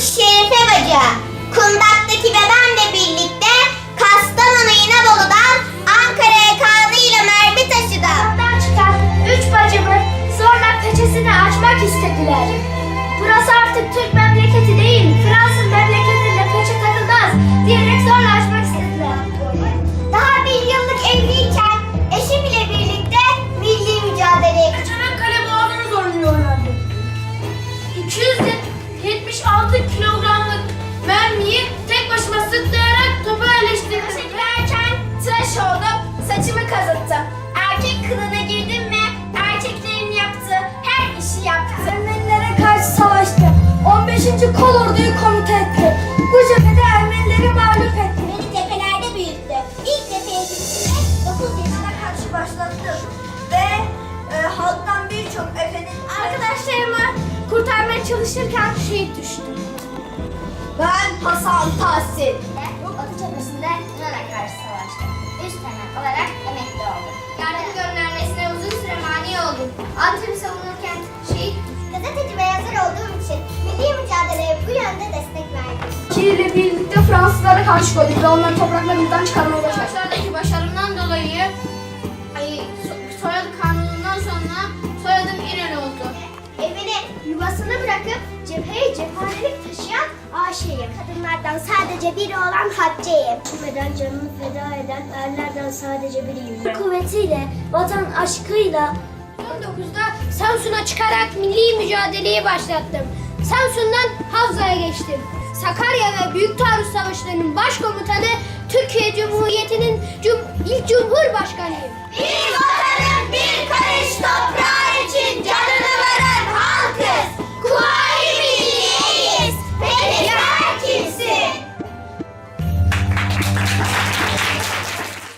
Şerife Bacı. Kundaktaki dedemle birlikte Kastamonu İnebolu'dan Ankara'ya kanıyla mermi taşıdı. Ondan çıkan üç bacımı zorla peçesini açmak istediler. Burası artık Türk memleketi değil, Fransız memleketinde peçe takılmaz diyerek zorla açmak istediler. Daha bir yıllık evliyken eşimle birlikte milli mücadeleye kaçarak kale boğazını zorluyorlardı. 200 kazandı. Erkek kılığına girdin mi erkeklerin yaptığı her işi yaptı. Ermenilere karşı savaştı. 15. Kol Ordu'yu komuta etti. Bu cephede Ermenileri mağlup etti. Beni cephelerde büyüttü. İlk cepheye gittiğinde 9 yaşına karşı başlattı. Ve e, halktan birçok efendim arkadaşlarımı kurtarmaya çalışırken şehit düştüm. Ben Hasan Tahsin. Bu Batı cephesinde Yunan'a karşı savaştım. Üst temel olarak Yardım göndermesine uzun süre mani oldum. Antep'i savunurken şehit Gazeteci ve yazar olduğum için milli mücadeleye bu yönde destek verdim. ile birlikte Fransızlara karşı koyduk ve onları topraklarımızdan çıkarmaya başladık. Savaşlardaki başarımdan dolayı ay, so- soyadı kanunundan sonra yuvasını bırakıp cepheye cephanelik taşıyan Ayşe'yim. Kadınlardan sadece biri olan Hatice'yim. Ölmeden canını feda eden erlerden sadece biriyim ben. Kuvvetiyle, vatan aşkıyla 19'da Samsun'a çıkarak milli mücadeleyi başlattım. Samsun'dan Havza'ya geçtim. Sakarya ve Büyük Taarruz Savaşları'nın başkomutanı Türkiye Cumhuriyeti'nin cum- ilk cumhurbaşkanıyım.